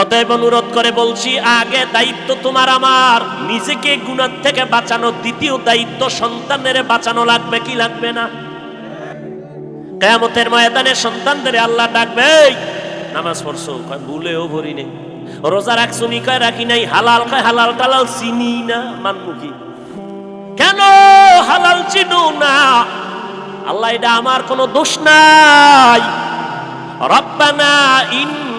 অতএব অনুরোধ করে বলছি, আগে দায়িত্ব তোমার আমার। নিজেকে গুণার থেকে বাঁচানো, দ্বিতীয় দায়িত্ব সন্তানের বাঁচানো লাগবে কি লাগবে না? কেয়ামতের ময়দানে সন্তানদের আল্লাহ ডাকবে নামাজ পড়ছো? ভুলেও ভরি নেই। রোজা রাখছো নি? কয়, রাখি নাই। হালাল কয়, হালাল টালাল চিনি না মানমুখী কেন? হালাল চিনু না। আল্লাহ, এটা আমার কোনো দোষ নাই। রব্বানা ইন্না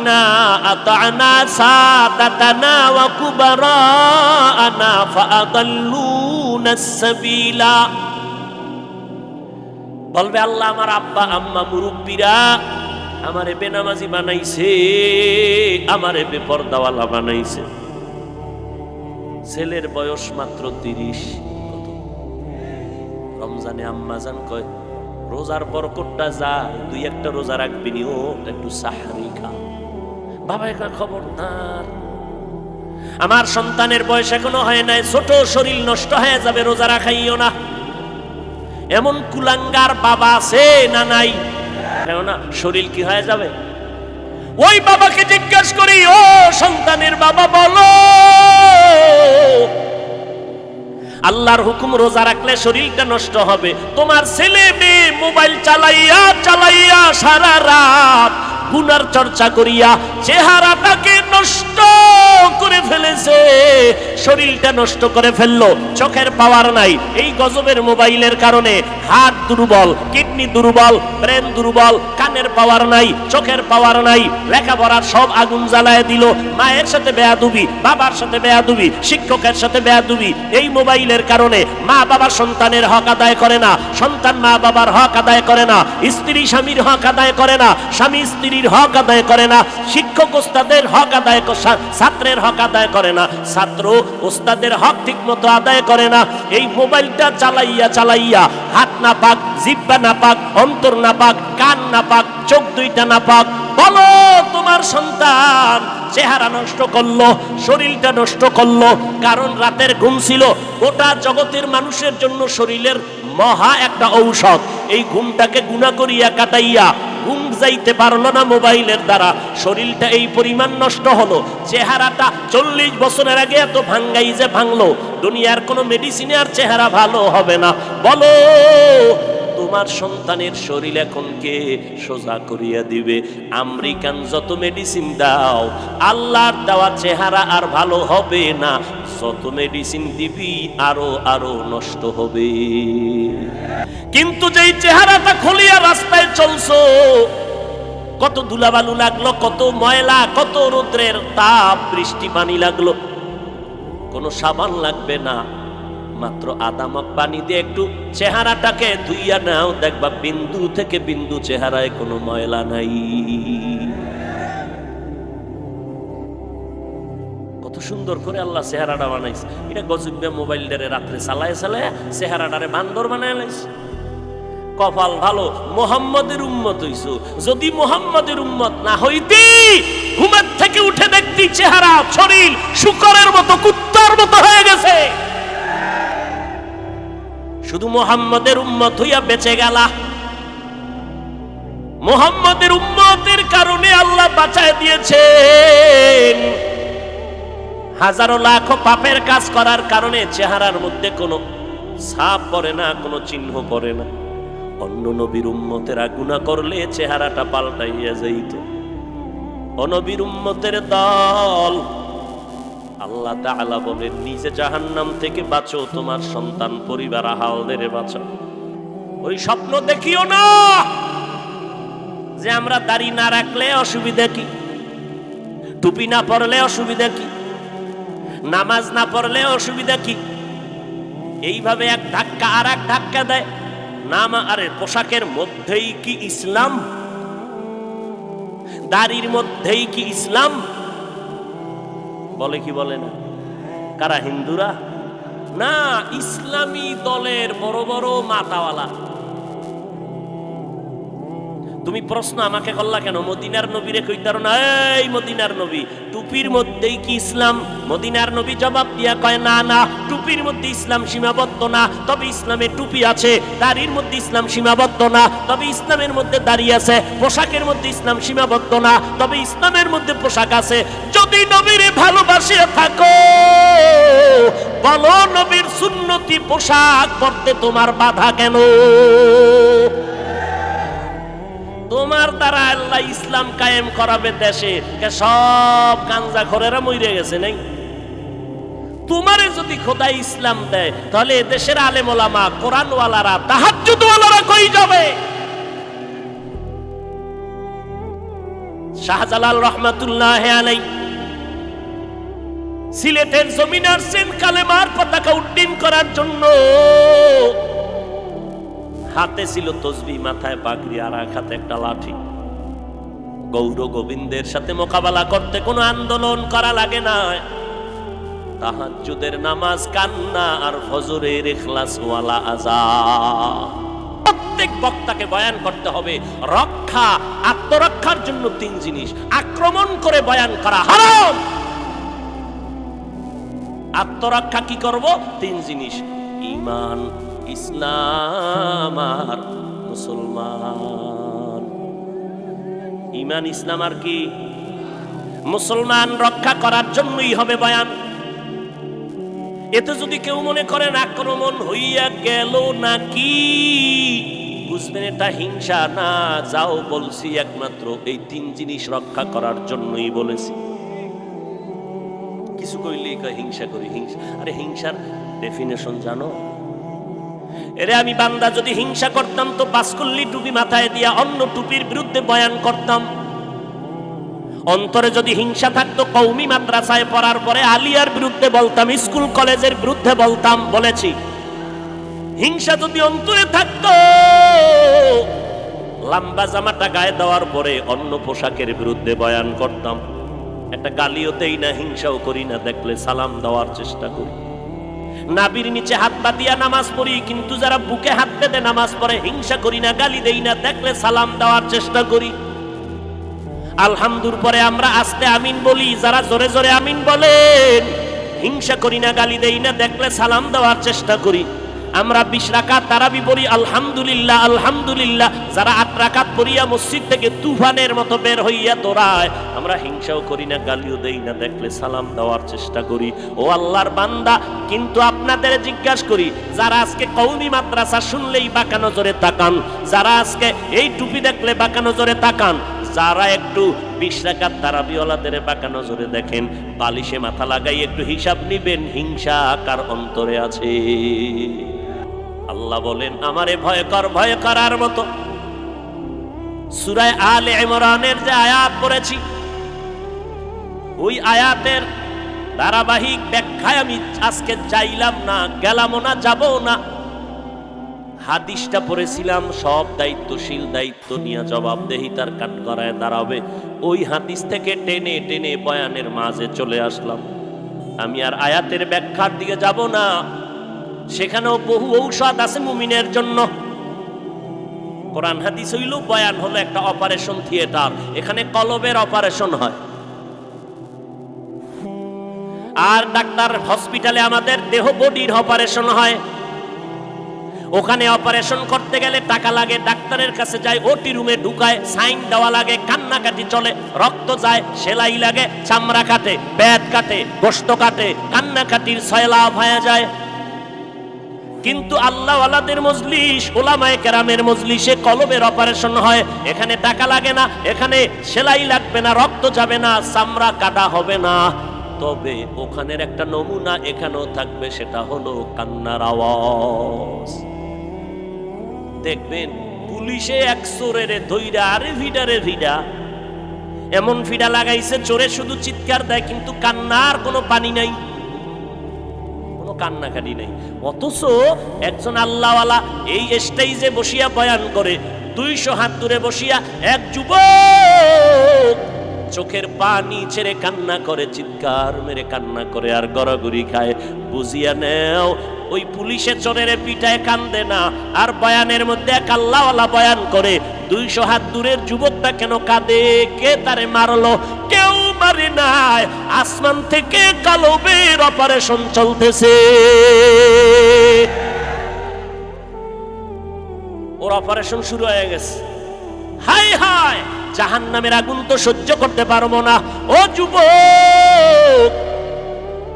আতানা সাদাতানা ওয়া কুবারানা ফাআদাল্লুনা সাবিলা বলবে আল্লাহ আমার আব্বা, আম্মা, মুরব্বীরা আমারে বেনামাজি বানাইছে, আমারে বেপরদাওয়ালা বানাইছে। ছেলের বয়স মাত্র তিরিশ। রমজানে আম্মাজান কয়, রোজার বরকতটা যা, দুই একটা রোজা রাখবি নি ও, একটু সাহারি খা। বাবা, একা খবরদার। আমার সন্তানের বয়স এখনও হয় নাই, ছোট শরীর নষ্ট হয়ে যাবে, রোজা রাখাইও না। এমন কুলাঙ্গার বাবা আছে না নাই? কেননা শরীর কি হয়ে যাবে? ওই বাবাকে জিজ্ঞাসা করি, ও সন্তানের বাবা, বলো। আল্লাহর হুকুম রোজা রাখলে শরীরটা নষ্ট হবে। তোমার ছেলে মেয়ে মোবাইল চালাইয়া চালাইয়া সারা রাত গুনার চর্চা করিয়া চেহারাটাকে নষ্ট করে ফেলেছে। শরীরটা নষ্ট করে ফেলল, চোখের পাওয়ার নাই। এই গজবের মোবাইলের কারণে হার্ট দুর্বল, কিডনি দুর্বল, ব্রেন দুর্বল, কানের পাওয়ার নাই, চোখের পাওয়ার নাই। লেখাপড়ার সব আগুন জ্বালায় দিল। মায়ের সাথে বেয়াদুবি, বাবার সাথে বেয়াদুবি, শিক্ষকের সাথে বেয়াদুবি, এই মোবাইলের কারণে মা বাবা সন্তানের হক আদায় করে না। সন্তান মা বাবার হক আদায় করে না। স্ত্রী স্বামীর হক আদায় করে না। স্বামী স্ত্রীর হক আদায় করে না, শিক্ষক ওস্তাদের হক আদায় ছাত্রের হক আদায় করে না, ছাত্র ওস্তাদের হক ঠিক মতো আদায় করে না। এই মোবাইলটা চালাইয়া চালাইয়া হাত না পাক জিব্বা না পাক অন্তর না পাক কান না পাক চোখ দুইটা না পাক বলো তোমার সন্তান, চেহারা নষ্ট করল, শরীরটা নষ্ট করল, কারণ রাতের ঘুম ছিল, গোটা জগতের মানুষের জন্য শরীরের মহা একটা ঔষধ। এই ঘুমটাকে গুণা করিয়া কাটাইয়া ঘুম যাইতে পারল না মোবাইলের দ্বারা। শরীরটা এই পরিমাণ নষ্ট হলো। চেহারাটা চল্লিশ বছরের আগে এত ভাঙ্গাই যে ভাঙলো। দুনিয়ার কোনো মেডিসিনে আর চেহারা ভালো হবে না। বলো তোমার সন্তানের শরীর এখন কে সোজা করিয়া দিবে। আমেরিকান যত মেডিসিন দাও, আল্লাহর দেওয়া চেহারা আর ভালো হবে না, যত মেডিসিন দিবি আরও আরও নষ্ট হবে। কিন্তু যেই চেহারাটা খুলিয়া রাস্তায় চলছো, কত ধুলাবালু লাগল, কত ময়লা, কত রৌদ্রের তাপ, বৃষ্টি পানি লাগল, কোনো সাবান লাগবে না। মাত্র আদামক পানি দিয়ে একটু চেহারাটাকে ধুইয়া নাও। দেখবা বিন্দু থেকে বিন্দু চেহারায় কোনো ময়লা নাই। কত সুন্দর করে আল্লাহ চেহারাটা বানাইছে। এটা মোবাইল রাত্রে চালায় চালায় চেহারাটারে বান্দর বানায় কপাল ভালো, মোহাম্মদের উম্মত হইছো। যদি মোহাম্মদের উম্মত না হইতি, ঘুমের থেকে উঠে দেখতি চেহারা, শরীর শুকরের মতো, কুত্তার মতো হয়ে গেছে। শুধু মোহাম্মদের উম্মত হইয়া বেঁচে গেলা। মোহাম্মদের উম্মতের কারণে আল্লাহ বাঁচায় দিয়েছেন। হাজারো লাখো পাপের কাজ করার কারণে চেহারার মধ্যে কোনো ছাপ পড়ে না, কোনো চিহ্ন পড়ে না। অন্য নবীর উম্মতেরা গুণা করলে চেহারাটা পাল্টাইয়া যাইত। অনবীর উম্মতের দল আল্লাহ তাআলা বলেন, নিজে জাহান্নাম থেকে বাঁচো, তোমার সন্তান পরিবার আহালদের বাঁচাও। ওই স্বপ্ন দেখিও না যে আমরা দাড়ি না রাখলে অসুবিধা কি? টুপি না পরলে অসুবিধা কি? নামাজ না পড়লে অসুবিধা কি? এইভাবে এক ধাক্কা আর এক ধাক্কা দেয়। নাম আরে পোশাকের মধ্যেই কি ইসলাম? দাড়ির মধ্যেই কি ইসলাম? বলে কি বলে না? কারা হিন্দুরা? না ইসলামী দলের বড় বড় মাতাওয়ালা। তুমি প্রশ্ন আমাকে করলা কেন? মদিনার নবীরে কইতার না, এই মদিনার নবী, টুপির মধ্যেই কি ইসলাম? মদিনার নবী জবাব দিয়া কয়, না না, টুপির মধ্যে ইসলাম সীমাবদ্ধ না, তবে ইসলামে টুপি আছে, দাড়ির মধ্যে ইসলাম সীমাবদ্ধ না, তবে ইসলামের মধ্যে দাড়ি আছে, পোশাকের মধ্যে ইসলাম সীমাবদ্ধ না, তবে ইসলামের মধ্যে পোশাক আছে। যদি নবীরে ভালোবাসিয়া থাকো, বলো নবীর সুন্নতি পোশাক পরতে তোমার বাধা কেন? তোমার দ্বারা আল্লাহ ইসলাম কায়েম করাবে দেশে সব গাঞ্জা ঘরেরা মরে গেছে নাই? তোমারে যদি খোদা ইসলাম দেয়, তাহলে দেশের আলেমোলামা কোরআনওয়ালারা, তাহাজ্জুদওয়ালারা কই যাবে? শাহজালাল রহমাতুল্লাহ আলাই সিলেটের জমিন আসছেন কালেমার পতাকা উড্ডীন করার জন্য হাতে ছিল তসবি, মাথায় পাগড়ি, আর এক হাতে একটা লাঠি। গৌর গোবিন্দের সাথে মোকাবেলা করতে কোনো আন্দোলন করা লাগে না। তাহাজ্জুদের নামাজ, কান্না আর ফজরের ইখলাস ওয়ালা আজা প্রত্যেক বক্তাকে বয়ান করতে হবে, রক্ষা, আত্মরক্ষার জন্য তিন জিনিস। আক্রমণ করে বয়ান করা হারাম। আত্মরক্ষা কি করব? তিন জিনিস। ইমান ইসলাম আর মুসলমান। ইমান ইসলাম আর কি? মুসলমান রক্ষা করার জন্যই হবে বয়ান। এতে যদি কেউ মনে করেন আক্রমণ হইয়া গেল নাকি, বুঝবেন এটা হিংসা। না, যাও বলছি একমাত্র এই তিন জিনিস রক্ষা করার জন্যই বলেছি। কিছু কইলেই কয় হিংসা করি, হিংসা। আরে হিংসার ডেফিনেশন জানো? এরে আমি বান্দা, যদি হিংসা করতাম তো পাঁচকল্লি টুপি মাথায় দিয়া অন্য টুপির বিরুদ্ধে বয়ান করতাম। অন্তরে যদি হিংসা থাকতো কৌমি মাদ্রাসায় পড়ার পরে আলিয়ার বিরুদ্ধে বলতাম, স্কুল কলেজের বিরুদ্ধে বলতাম, বলেছি, হিংসা যদি অন্তরে থাকতো, লম্বা জামাটা গায়ে দেওয়ার পরে অন্য পোশাকের বিরুদ্ধে বয়ান করতাম। একটা গালিও দেই না, হিংসাও করি না, দেখলে সালাম দেওয়ার চেষ্টা করি। নাবির নিচে হাত পাতিয়া নামাজ পড়ি, কিন্তু যারা বুকে হাত পেতে নামাজ পড়ে, হিংসা করি না, গালি দেই না, দেখলে সালাম দেওয়ার চেষ্টা করি। আলহামদুর পরে আমরা আস্তে আমিন বলি, যারা জোরে জোরে আমিন বলেন, হিংসা করি না, গালি দেই না, দেখলে সালাম দেওয়ার চেষ্টা করি। আমরা বিশ রাকাত তারাবি পড়ি, আলহামদুলিল্লাহ আলহামদুলিল্লাহ। যারা আট রাকাত পড়িয়া মসজিদ থেকে তুফানের মতো বের হইয়া দৌড়ায়, আমরা হিংসাও করি না, গালিও দেই না। দেখলে সালাম দেওয়ার চেষ্টা করি। ও আল্লাহর বান্দা, কিন্তু আপনাদের জিজ্ঞাসা করি, যারা আজকে কৌমি মাদ্রাসা শুনলেই বাঁকা নজরে তাকান, যারা আজকে এই টুপি দেখলে বাঁকা নজরে তাকান, যারা একটু বিশ রাকাত তারাবিওয়ালাদের বাঁকা নজরে দেখেন, বালিশে মাথা লাগাই একটু হিসাব নিবেন, হিংসা কার অন্তরে আছে? আল্লাহ বলেন, আমারে ভয় কর, ভয় করার মতো। সুরায় আল ইমরানের যে আয়াত পড়েছি, ওই আয়াতের ধারাবাহিক ব্যাখ্যায় আমি আজকে চাইলাম না গেলামও না যাবও না। হাদিসটা পড়েছিলাম, সব দায়িত্বশীল দায়িত্ব নিয়ে জবাবদেহিতার কাট করায় দাঁড়াবে। ওই হাদিস থেকে টেনে টেনে বয়ানের মাঝে চলে আসলাম। আমি আর আয়াতের ব্যাখ্যার দিকে যাব না। সেখানেও বহু ঔষধ আছে মুমিনের জন্য। কোরআন হাদিস হইল বয়ান হলো একটা অপারেশন থিয়েটার এখানে কলবের অপারেশন হয়। আর ডাক্তার হসপিটালে আমাদের দেহ বডির অপারেশন হয়। ওখানে অপারেশন করতে গেলে টাকা লাগে, ডাক্তারের কাছে যায়, ওটি রুমে ঢুকায় সাইন দেওয়া লাগে, কান্নাকাটি চলে, রক্ত যায়, সেলাই লাগে, চামড়া কাটে, ব্যাট কাটে গোস্ত কাটে, কান্নাকাটির সয়লাভ হয়ে যায়। কিন্তু আল্লাহ আলাদের মজলিস, ওলামায়ে কেরামের মজলিসে কলবের অপারেশন হয়। এখানে টাকা লাগে না, এখানে সেলাই লাগবে না, রক্ত যাবে না, চামড়া কাটা হবে না। তবে ওখানের একটা নমুনা এখানেও থাকবে, সেটা হলো কান্নার আওয়াজ। দেখবেন, পুলিশে এক চোরের ধৈরা আরে ভিডারে ভিডা। এমন ফিডা লাগাইছে, চোরে শুধু চিৎকার দেয়, কিন্তু কান্নার কোনো পানি নাই। কান্নাকাটি নেই। অথচ একজন আল্লাহওয়ালা এই স্টেজে বসিয়া বয়ান করে, দুইশো হাত দূরে বসিয়া এক যুবক চোখের পানি ছেড়ে কান্না করে, চিৎকার মেরে কান্না করে আর গড়াগড়ি খায়। বুঝিয়া নেও, ওই পুলিশে চোরের পিঠায় কান্দে না। আর বয়ানের মধ্যে এক আল্লাহওয়ালা বয়ান করে, দুইশো হাত দূরের যুবকটা কেন কাঁদে? কে তারে মারলো? কেউ মারে নাই। আসমান থেকে কালো বের অপারেশন চলতেছে। ওর অপারেশন শুরু হয়ে গেছে। হাই হাই জাহান নামের আগুন তো সহ্য করতে পারব না। ও যুবক,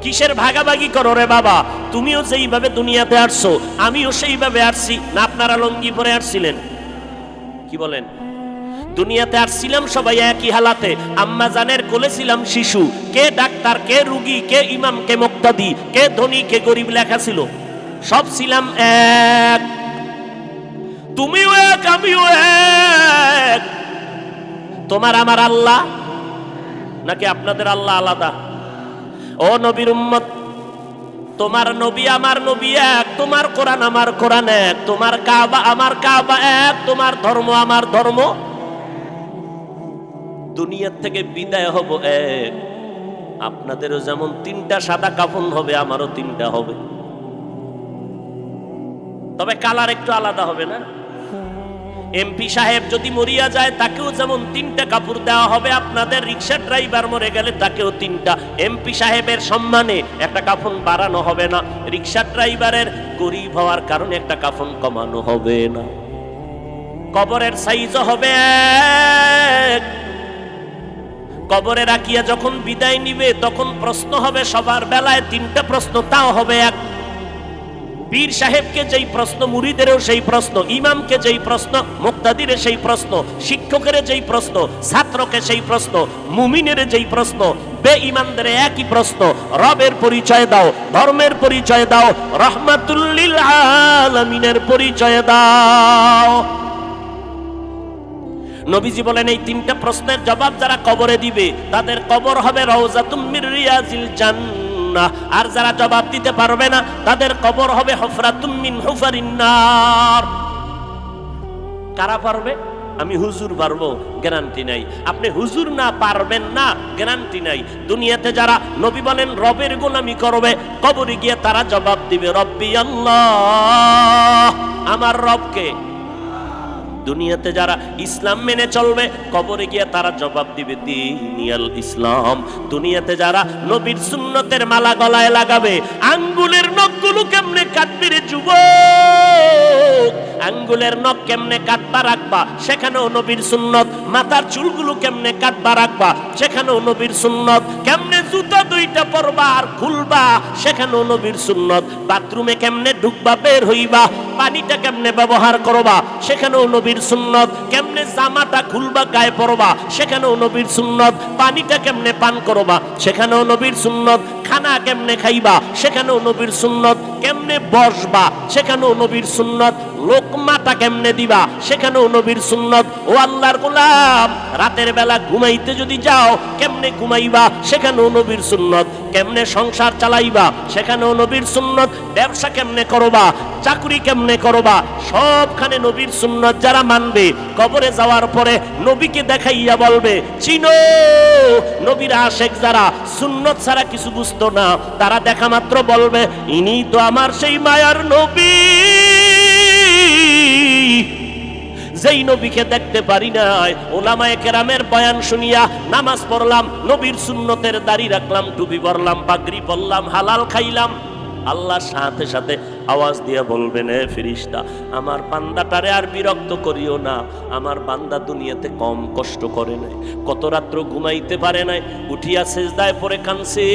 কিসের ভাগাভাগি করো রে বাবা? তুমিও সেইভাবে দুনিয়াতে আসছো, আমিও সেইভাবে আসছি। না, আপনারা লঙ্গি পরে আসছিলেন। কি বলেন? দুনিয়াতে আসছিলাম সবাই একই হালাতে। আম্মা জানের কোলে ছিলাম শিশু। কে ডাক্তার, কে রুগী, কে ইমাম, কে মুক্তাদি, কে ধনী, কে গরিব লেখা ছিল। সব ছিলাম এক। তুমিও এক, আমিও এক। তোমার আমার আল্লাহ? নাকি আপনাদের আল্লাহ আলাদা? ও নবীর উম্মত, তোমার নবী আমার নবী এক, তোমার কোরআন আমার কোরআন এক, তোমার কাবা আমার কাবা এক, তোমার ধর্ম আমার ধর্ম। দুনিয়ার থেকে বিদায় হব এক আপনাদেরও যেমন তিনটা সাদা কাফন হবে, আমারও তিনটা হবে। তবে কালার একটু আলাদা হবে না? এমপি সাহেব যদি মরিয়া যায়, তাকেও যেমন তিনটা কাপড় দেওয়া হবে, আপনাদের রিক্সা ড্রাইভার মরে গেলে তাকেও তিনটা। এমপি সাহেবের সম্মানে একটা কাফন বাড়ানো হবে না, রিক্সা ড্রাইভারের গরিব হওয়ার কারণে একটা কাফন কমানো হবে না। কবরের সাইজ হবে এক কবরে রাখিয়া যখন বিদায় নিবে, তখন প্রশ্ন হবে সবার বেলায়, তিনটা প্রশ্ন, তাও হবে এক। পীর সাহেবকে যেই প্রশ্ন, মুরিদেরও সেই প্রশ্ন, ইমামকে যেই প্রশ্ন মুক্তাদিরে সেই প্রশ্ন, শিক্ষকের যেই প্রশ্ন, ছাত্রকে সেই প্রশ্ন, মুমিনের যেই প্রশ্ন বে ইমানদের একই প্রশ্ন, রবের পরিচয় দাও, ধর্মের পরিচয় দাও, রহমাতুল্লিল আলমিনের পরিচয় দাও। নবীজি বলেন, এই তিনটা প্রশ্নের জবাব যারা কবরে দিবে, তাদের কবর হবে রওজাতুম মির রিয়াজিল জান্নাহ। আর যারা জবাব দিতে পারবে না, তাদের কবর হবে হফরাতুম মিন হুফারিনার কারা পারবে? আমি হুজুর পারব, গ্যারান্টি নাই। আপনি হুজুর না পারবেন না, গ্যারান্টি নাই। দুনিয়াতে যারা নবী বলেন, রবের গোলামি করবে, কবরে গিয়ে তারা জবাব দিবে, রব্বি আল্লাহ। আমার রবকে দুনিয়াতে যারা ইসলাম মেনে চলবে, কবরে গিয়ে তারা জবাব দিবে, দিনিয়াল ইসলাম। দুনিয়াতে যারা নবীর সুন্নতের মালা গলায় লাগাবে, আঙ্গুলের নখগুলো কেমনে কাটবে রে যুবক? আঙ্গুলের নখ কেমনে কাটবা রাখবা? সেখানেও নবীর সুন্নত। মাথার চুলগুলো কেমনে কাটবা রাখবা? সেখানেও নবীর সুন্নত। কেমনে জুতা দুইটা পরবা আর খুলবা? সেখানেও নবীর সুন্নত। বাথরুমে কেমনে ঢুকবা, বের হইবা? পানিটা কেমনে ব্যবহার করবা? সেখানেও নবীর সুন্নত। কেমনে জামাটা খুলবা, গায়ে পরবা? সেখানেও নবীর সুন্নত। পানিটা কেমনে পান করবা? সেখানেও নবীর সুন্নত। খানা কেমনে খাইবা? সেখানেও নবীর সুন্নত। কেমনে বসবা? সেখানেও নবীর সুন্নত। লোকমাটা কেমনে দিবা? সেখানেও নবীর সুন্নত। ও আল্লাহর গোলাম, রাতের বেলা ঘুমাইতে যদি যাও, কেমনে ঘুমাইবা? সেখানেও নবীর সুন্নত। কেমনে সংসার চালাইবা? সেখানেও নবীর সুন্নত। ব্যবসা কেমনে করবা? চাকরি কেমনে করবা? সবখানে নবীর সুন্নত যারা মানবে, কবরে যাওয়ার পরে নবীকে দেখাইয়া বলবে, চিনো, নবীর আশেক যারা সুন্নত ছাড়া কিছু বুঝতো না, তারা দেখা মাত্র বলবে, ইনি তো আমার সেই মায়ার নবী। যেই নবীকে দেখতে পারি নাই, ওলামায় কেরামের বয়ান শুনিয়া নামাজ পড়লাম, নবীর সুন্নতের দাড়ি রাখলাম, টুপি পরলাম পাগড়ি পরলাম, হালাল খাইলাম। আল্লাহ সাথে সাথে আওয়াজ দিয়ে বলবেন, এ ফিরিস্তা, আমার বান্দাটারে আর বিরক্ত করিও না। আমার বান্দা দুনিয়াতে কম কষ্ট করে নাই, কত রাত্র ঘুমাইতে পারে নাই, উঠিয়া সেজদায় পরে কানছে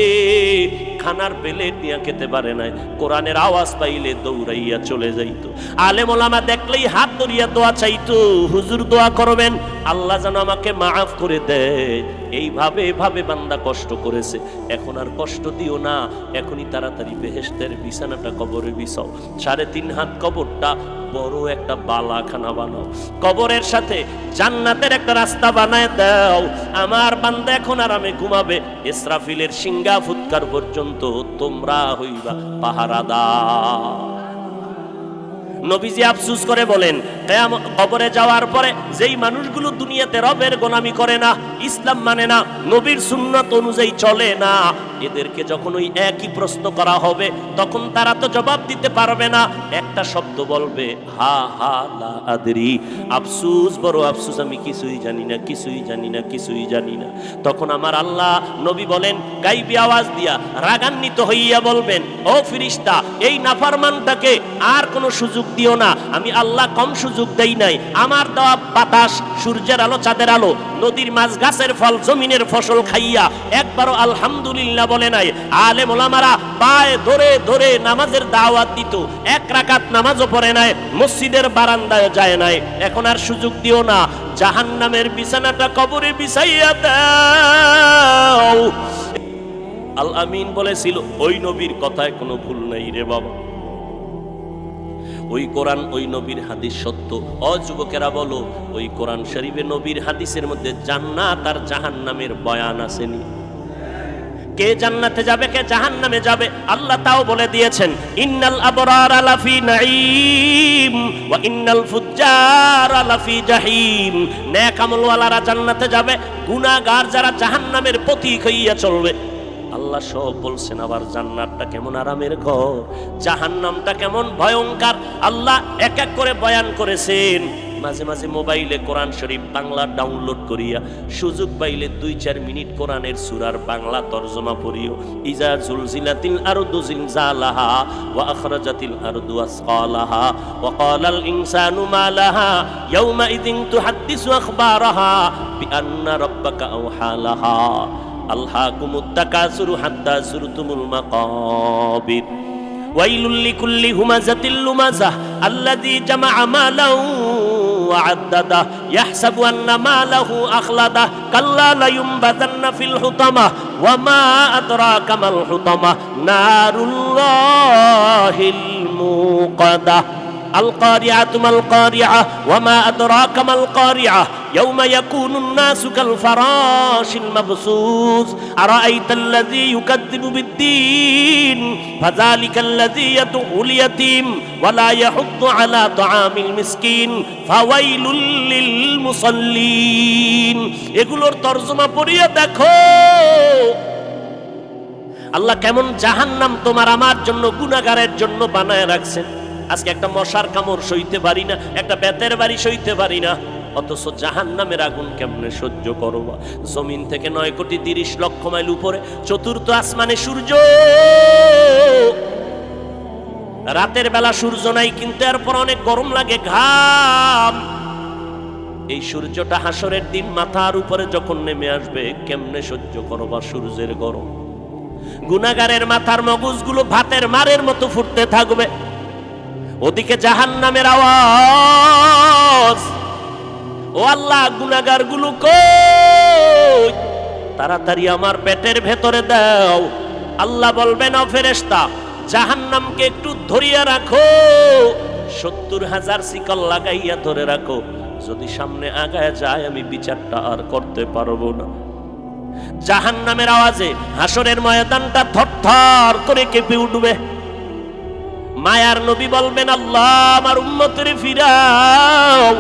খানার প্লেট নিয়ে খেতে পারে নাই, কোরআনের আওয়াজ পাইলে দৌড়াইয়া চলে যাইতো। আলেম ওলামা দেখলেই হাত ধরিয়া দোয়া চাইতো, হুজুর, দোয়া করবেন, আল্লাহ যেন আমাকে মাফ করে দেয়। এইভাবে, এভাবে বান্দা কষ্ট করেছে। এখন আর কষ্ট দিও না। এখনই তাড়াতাড়ি বেহেস্তের বিছানাটা কবরে বিছাও। সাড়ে তিন হাত কবরটা বড় একটা বালাখানা বানাও। কবরের সাথে জান্নাতের একটা রাস্তা বানায় দাও। আমার বান্দা এখন আর আমি ঘুমাবে। ইসরাফিলের সিঙ্গা ফুৎকার পর্যন্ত তোমরা হইবা পাহারা দাও নবীজি আফসুস করে বলেন কবরে যাওয়ার পরে যেই মানুষগুলো দুনিয়াতে রবের গোলামি করে না, ইসলাম মানে না, নবীর সুন্নত অনুযায়ী চলে না, এদেরকে যখন ওই একই প্রশ্ন করা হবে, তখন তারা তো জবাব দিতে পারবে না। একটা শব্দ বলবে, হা হা, লা, আদরি। আফসুস, বড় আফসুস, আমি কিছুই জানি না, কিছুই জানি না, কিছুই জানি না। তখন আমার আল্লাহ নবী বলেন, গাইবি আওয়াজ দিয়া রাগান্বিত হইয়া বলবেন, ও ফিরিস্তা, এই নাফারমানটাকে আর কোনো সুযোগ দিও না। আমি আল্লাহ কম সুযোগ দেই নাই। আমার দেওয়া বাতাস, সূর্যের আলো, চাঁদের আলো, নদীর মাছ, গাছের ফল, জমিনের ফসল খাইয়া একবারও আলহামদুলিল্লাহ বলে নাই। আলে মোলামারা পায়ে ধরে ধরে নামাজের দাওয়াত দিত। এক রাকাত নামাজও পড়ে নাই, মসজিদের বারান্দায় যায় নাই। এখন আর সুযোগ দিও না। জাহান্নামের বিছানাটা কবরে বিছাইয়া দাও। আল আমিন বলেছিল, ওই নবীর কথায় কোনো ভুল নাই রে বাবা। ওই কোরআন, ওই নবীর হাদিস সত্য। অযুবকেরা বলো, ওই কোরআন শরীফে নবীর হাদিসের মধ্যে জান্নাত আর জাহান্নামের বয়ান আসেনি। কে জান্নাতে যাবে, কে জাহান্নামে যাবে? আল্লাহ তাও বলে দিয়েছেন, ইন্নাল আবরার লাফি নাঈম ওয়া ইন্নাল ফুজ্জার আলাফি জাহিম। নেক আমলওয়ালারা জান্নাতে যাবে, গুনাহগার যারা জাহান্নামের পথিক হইয়া চলবে। আল্লাহ সব বলছেন, আবার জান্নাতটা কেমন আরামের ঘর, জাহান্নামটা কেমন ভয়ঙ্কর। আল্লাহ এক এক করে বয়ান করেছেন। মাঝে মাঝে মোবাইলে কোরআন শরীফ বাংলা ডাউনলোড করিয়া সুযোগ পাইলে দুই চার মিনিট কোরআনের সুরার বাংলা তর্জমা পড়িও। ইজা জুলজিলাতিল আরদু জিলজালাহা ওয়া আখরাজাতিল আরদু আসকালাহা ওয়া ক্বালাল ইনসানু মা লাহা ইয়াউমা ইযিন তুহাদ্দিসু আখবারাহা বিআন্না রাব্বাকা আওহালাহা। আলহাকুমুত তাকাসুরু হাত্তা যুরতুমুল মাকাবির ويل لكل همزة لمزة الذي جمع مالا وعدده يحسب أن ماله أخلده كلا لينبذن في الحطمة وما أدراك ما الحطمة نار الله الموقدة القارعة ما القارعة وما أدراك ما القارعة ইয়াউমা ইয়াকুনুন নাসু কাল ফারাশিল মাবসুস আরাআইতাল্লাযী ইউকাযযিবু বিদ্দীন ফাযালিকাল্লাযী ইয়াদউল ইয়াতীম ওয়া লা ইয়াহুদ্দু আলা তাআমিল মিসকিন ফাওয়াইলুল লিল এগুলোর তরজমা পড়িয়া দেখো। আল্লাহ কেমন জাহান্নাম তোমার আমার জন্য গুনাগারের জন্য বানায় রাখছেন। আজকে একটা মশার কামড় সইতে পারি না, একটা বেতের বাড়ি সইতে পারি না। অথচ জাহান নামের আগুন কেমনে সহ্য করবা? জমিন থেকে নয় কোটি তিরিশ লক্ষ মাইল উপরে চতুর্থ আসমানে সূর্য। রাতের বেলা সূর্য নাই, কিন্তু এরপর অনেক গরম লাগে, ঘাম। এই সূর্যটা হাসরের দিন মাথার উপরে যখন নেমে আসবে, কেমনে সহ্য করবা সূর্যের গরম? গুনাগারের মাথার মগজগুলো ভাতের মারের মতো ফুটতে থাকবে। ওদিকে জাহান নামের আওয়াজ। ও আল্লাহ গুনাগারগুলো তাড়াতাড়ি আমার পেটের ভেতরে দাও। আল্লাহ বলবেন, ও ফেরেশতা, জাহান্নামকে একটু ধরিয়া রাখো। সত্তর হাজার শিকল লাগাইয়া ধরে রাখো। যদি সামনে আগায় যায়, আমি বিচারটা আর করতে পারব না। জাহান্নামের আওয়াজে হাসরের ময়দানটা থরথর করে কেঁপে উঠবে। মায়ার নবী বলবেন, আল্লাহ, আমার উম্মতের ফিরাও।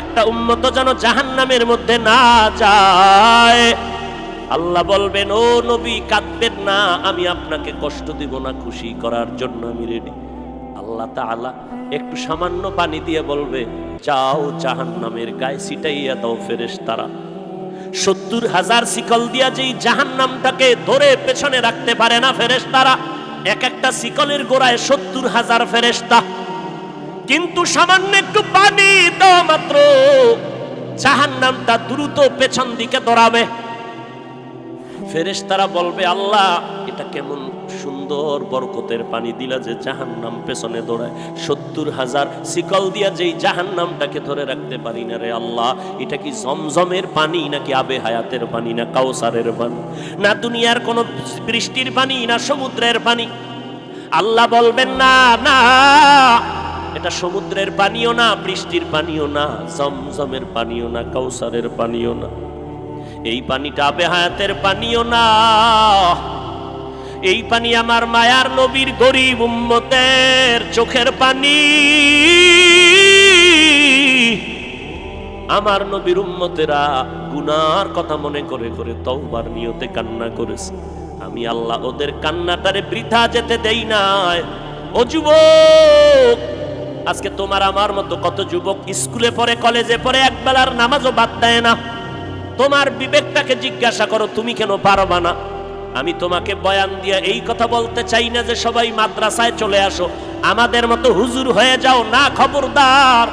একটা উম্মত যেন জাহান্নামের মধ্যে না যায়। আল্লাহ বলবেন, ও নবী, কাঁদবেন না, আমি আপনাকে কষ্ট দিব না খুশি করার জন্য আমি রেডি আল্লাহ তাআলা একটু সামান্য পানি দিয়ে বলবে, যাও জাহান্নামের গায়ে ছিটাইয়া দাও ফেরেশতারা। সত্তর হাজার শিকল দিয়া যেই জাহান্নামটাকে ধরে পেছনে রাখতে পারে না ফেরেশতারা, এক একটা শিকলের গোড়ায় সত্তর হাজার ফেরেশতা। কিন্তু সামান্য একটু পানি দেওয়া মাত্র। জাহান্নামটা দ্রুত পেছন দিকে দৌড়াবে। ফেরেশতারা বলবে, আল্লাহ, এটা কেমন সুন্দর বরকতের পানি দিলা যে জাহান্নাম পেছনে দৌড়ায়। সত্তর হাজার শিকল দিয়া যেই জাহান্নামটাকে ধরে রাখতে পারি না রে আল্লাহ, এটা কি জমজমের পানি নাকি আবে হায়াতের পানি না কাউসারের পানি? না দুনিয়ার কোনো বৃষ্টির পানি, না সমুদ্রের পানি। আল্লাহ বলবেন, না না এটা সমুদ্রের পানিও না, বৃষ্টির পানিও না, জমজমের পানিও না, কাউসারের পানিও না। এই পানিটা আবে হায়াতের পানিও না। এই পানি আমার মায়ার নবীর গরিব উম্মতের চোখের পানি। আমার নবীর উম্মতেরা গুনার কথা মনে করে করে তওবার নিয়তে কান্না করেছে। আমি আল্লাহ ওদের কান্নাটারে বৃথা যেতে দেই নাই। ও যুবক আজকে তোমার আমার মতো কত যুবক স্কুলে পড়ে, কলেজে পড়ে, একবেলার নামাজও বাদ দেয় না। তোমার বিবেকটাকে জিজ্ঞাসা করো, তুমি কেন পারবা না? আমি তোমাকে বয়ান দিয়ে এই কথা বলতে চাই না যে সবাই মাদ্রাসায় চলে আসো। আমাদের মতো হুজুর হয়ে যাও না, খবরদার।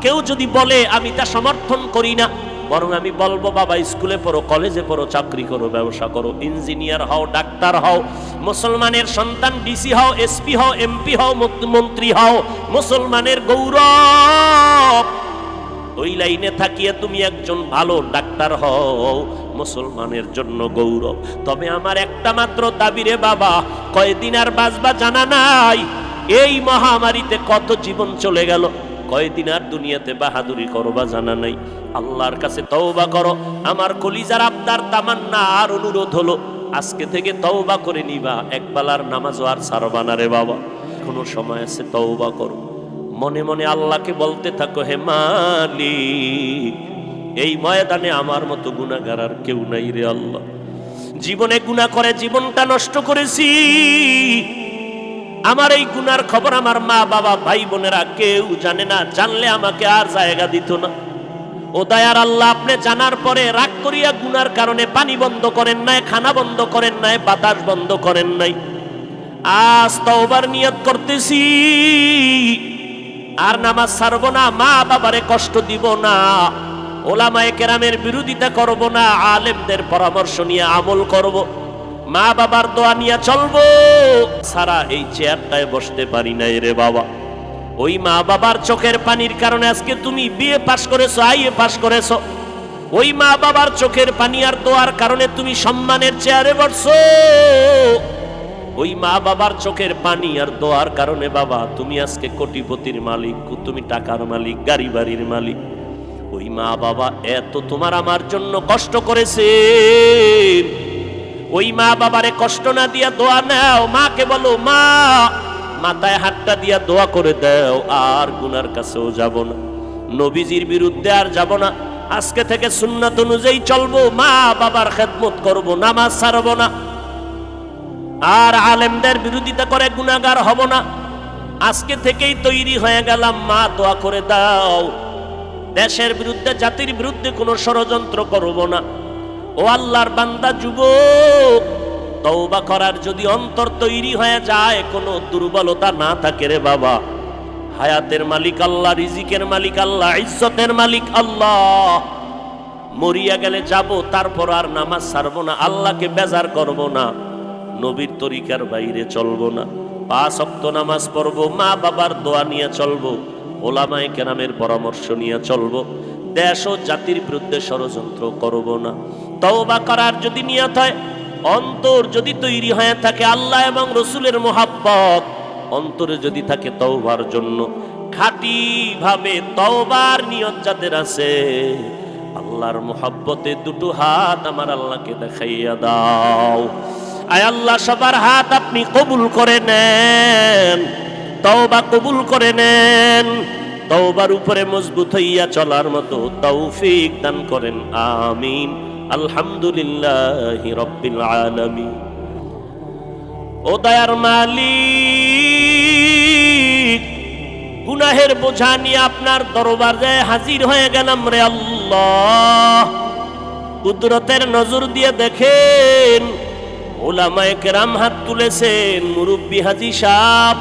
কেউ যদি বলে, আমি তা সমর্থন করি না বরং আমি বলব, বাবা, স্কুলে পড়ো, কলেজে পড়ো, চাকরি করো, ব্যবসা করো, ইঞ্জিনিয়ার হও, ডাক্তার হও, মুসলমানের সন্তান ডিসি হও, এসপি হও, এমপি হও মন্ত্রী হও, মুসলমানের গৌরব। ওই লাইনে থাকিয়ে তুমি একজন ভালো ডাক্তার হও, মুসলমানের জন্য গৌরব। তবে আমার একটা মাত্র দাবি রে বাবা, কয়দিন আর বাঁচবা জানা নাই? এই মহামারীতে কত জীবন চলে গেল? কয়দিন আর দুনিয়াতে বাহাদুরি করবা জানা নাই। আল্লাহর কাছে তওবা করো। আমার কলিজার আবদার তামান্না আর অনুরোধ হলো, আজকে থেকে তওবা করে নিবা। একবেলার নামাজও আর সারবা না রে বাবা। কোনো সময় আছে তওবা করো। মনে মনে আল্লাহকে বলতে থাকো, হে মালিক, এই ময়দানে আমার মতো গুণাগার আর কেউ নাই রে আল্লাহ। জীবনে গুণা করে, জীবনটা নষ্ট করেছি। আমার এই গুনার খবর আমার মা, বাবা, ভাই, বোনেরা কেউ জানে না, জানলে আমাকে আর জায়গা দিত না। ও দয়ার আল্লাহ, আপনি জানার পরে রাগ করিয়া গুনার কারণে পানি বন্ধ করেন নাই, খানা বন্ধ করেন নাই, বাতাস বন্ধ করেন নাই। আজ তওবার নিয়ত করতেছি। আর নামাজ ছাড়বো না, মা বাবারে কষ্ট দিব না, ওলামায়ে কেরামের বিরোধিতা করব না, আলেমদের পরামর্শ নিয়ে আমল করব। মা বাবার দোয়া নিয়ে চলবো। সারা এই চেয়ারটায় বসতে পারি নাই রে বাবা। ওই মা বাবার চোখের পানির কারণে আজকে তুমি বিয়ে পাশ করেছ, আইএ পাশ করেছ। ওই মা বাবার চোখের পানি আর দোয়ার কারণে তুমি সম্মানের চেয়ারে বসছো। ওই মা বাবার চোখের পানি আর দোয়ার কারণে বাবা, তুমি আজকে কোটিপতির মালিক, তুমি টাকার মালিক, গাড়ি বাড়ির মালিক। ওই মা বাবা এত তোমার আমার জন্য কষ্ট করেছে। ওই মা বাবারে কষ্ট না দিয়া দোয়া নাও। মাকে বলো, মা, মাথায় হাতটা দিয়া দোয়া করে দাও, আর গুনার কাছেও যাব না। নবীজির বিরুদ্ধে আর যাব না। আজকে থেকে সুন্নাত অনুযায়ী চলবো, মা বাবার খেদমত করব, নামাজ ছাড়বো না। আর আলেমদের বিরোধিতা করে গুনাগার হব না। আজকে থেকেই তৈরি হয়ে গেলাম, মা, দোয়া করে দাও। দেশের বিরুদ্ধে, জাতির বিরুদ্ধে কোনো ষড়যন্ত্র করব না। ও আল্লাহর বান্দা যুবক, তওবা করার যদি অন্তর তৈরি হয়ে যায়, কোনো দুর্বলতা না থাকে রে বাবা। হায়াতের মালিক আল্লাহ, রিজিকের মালিক আল্লাহ, ইজ্জতের মালিক আল্লাহ। মরিয়া গেলে যাব, তারপর আর নামাজ ছাড়বো না, আল্লাহকে বেজার করব না। নবীর তরিকার বাইরে চলবো না। পাঁচ অক্ত নামাজ পড়ব মা বাবার দোয়া নিয়ে চলবো। ওলামায় কেরামের পরামর্শ নিয়ে চলব। দেশ ও জাতির বিরুদ্ধে ষড়যন্ত্র করব না। তওবা করার যদি নিয়ত হয়, অন্তর যদি তৈরি হয়ে থাকে আল্লাহ এবং রসুলের মোহাব্বত, অন্তরে যদি থাকে তওবার জন্য। খাঁটি ভাবে তওবার নিয়ত যাদের আছে, আল্লাহর মোহাব্বতে দুটো হাত আমার আল্লাহকে দেখাইয়া দাও। আয় আল্লাহ, সবার হাত আপনি কবুল করে নেন। তওবা কবুল করে নেন। তওবার উপরে মজবুত হইয়া চলার মতো তৌফিক দান করেন। আমিন। আলহামদুলিল্লাহ রব্বিল আলামিন। ও দয়ার মালিক, গুনাহের বোঝা নিয়ে আপনার দরবারে হাজির হয়ে গেলাম রে আল্লাহ। কুদরতের নজর দিয়ে দেখেন, ওলামায়ে কেরাম হাত তুলেছেন, মুরব্বী হাজি সাহ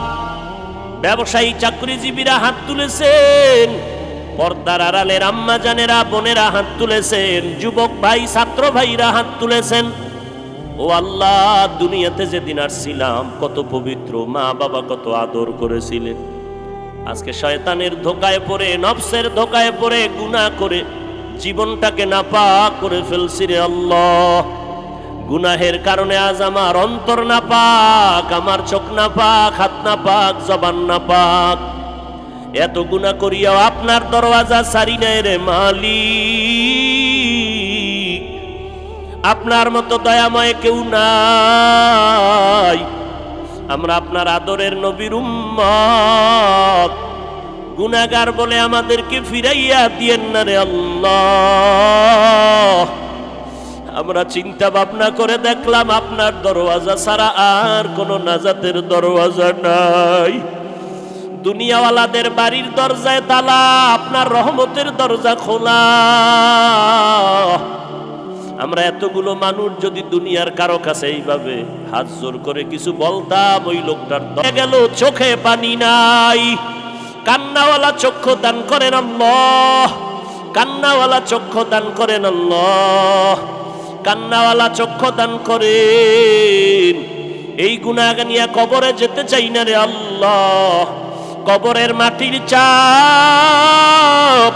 ব্যবসায়ী চাকরিজীবীরা হাত তুলেছেন। পর্দার আড়ালের আম্মা জানেরা, বোনেরা হাত তুলেছেন। যুবক ভাই, ছাত্র ভাইরা হাত তুলেছেন। ও আল্লাহ, দুনিয়াতে যেদিন আসছিলাম, কত পবিত্র, মা বাবা কত আদর করেছিলেন। আজকে শয়তানের ধোকায় পড়ে, নফসের ধোকায় পড়ে, গুনাহ করে, জীবনটাকে নাপাক করে ফেলছি রে আল্লাহ। গুনাহের কারণে আজ আমার অন্তর না পাক আমার চোখ না পাক হাত না পাক জবান না পাক এত গুণা করিয়াও আপনার দরওয়াজা সারি নাই রে মালিক। আপনার মতো দয়াময় কেউ নাই। আমরা আপনার আদরের নবীর উম্মত। গুনাগার বলে আমাদেরকে ফিরাইয়া দিয়েন না রে আল্লাহ। আমরা চিন্তা ভাবনা করে দেখলাম আপনার দরওয়াজা ছাড়া আর কোনো নাজাতের দরওয়াজা নাই। দুনিয়াওয়ালাদের বাড়ির দরজায় তালা, আপনার রহমতের দরজা খোলা। আমরা এতগুলো মানুষ যদি দুনিয়ার কারও কাছে এইভাবে হাত জোর করে কিছু বলতাম, ওই লোকটার গেল, চোখে পানি নাই। কান্নাওয়ালা চক্ষু দান করেন আল্লাহ, কান্নাওয়ালা চক্ষু দান করেন আল্লাহ। কান্নাওয়ালা চক্ষু দান করেন। এই গুণাগানিয়া কবরে যেতে চাই না রে আল্লাহ। কবরের মাটির চাপ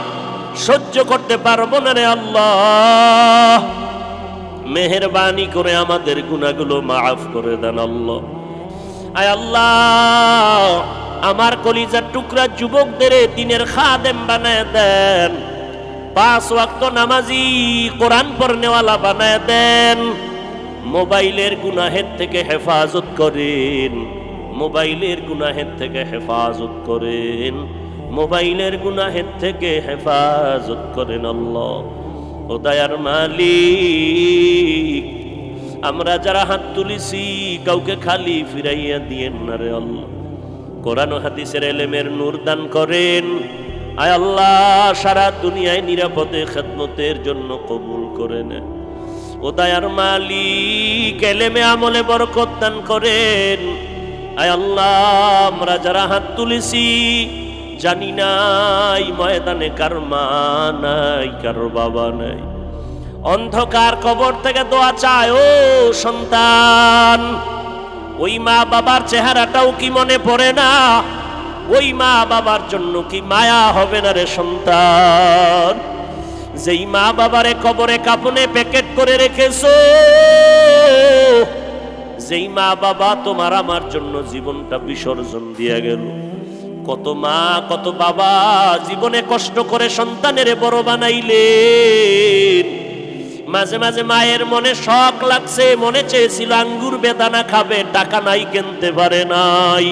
সহ্য করতে পারব না রে আল্লাহ। মেহরবানি করে আমাদের গুনাহগুলো মাফ করে দেন আল্লাহ। আয় আল্লাহ, আমার কলিজার টুকরা যুবকদের দিনের খাদেম বানায় দেন। পাঁচ ওয়াক্ত নামাজি কোরআন পড়নেওয়ালা বানায় দেন, মোবাইলের গুনাহের থেকে হেফাজত করেন, মোবাইলের গুনাহের থেকে হেফাজত করেন, মোবাইলের গুনাহের থেকে হেফাজত করেন আল্লাহ। ও দয়ার মালিক, আমরা যারা হাত তুলিছি, কাউকে খালি ফিরাইয়া দিয়েন না রে আল্লাহ। কোরআন হাদিসের এলেমের নূর দান করেন আয় আল্লাহ, সারা দুনিয়ায় নিরাপদে খেদমতের জন্য কবুল করে নেন ও দয়ার মালিক, এলেমে আমলে বরকত দান করেন। আয় আল্লাহ, আমরা যারা হাত তুলেছি, জানি নাই ময়দানে কার মা নাই, কার বাবা নাই। অন্ধকার কবর থেকে দোয়া চায়, ও সন্তান, ওই মা বাবার চেহারাটাও কি মনে পড়ে না? ওই মা বাবার জন্য কি মায়া হবে না রে সন্তান? যেই মা বাবারে কবরে কাপনে প্যাকেট করে রেখেছো, যেই মা বাবা তোমার আমার জন্য জীবনটা বিসর্জন দিয়ে গেল। কত মা, কত বাবা জীবনে কষ্ট করে সন্তানের বড় বানাইলেন। মাঝে মাঝে মায়ের মনে শখ লাগছে, মনে চেয়েছিল আঙ্গুর বেদানা খাবে, টাকা নাই কিনতে পারে নাই।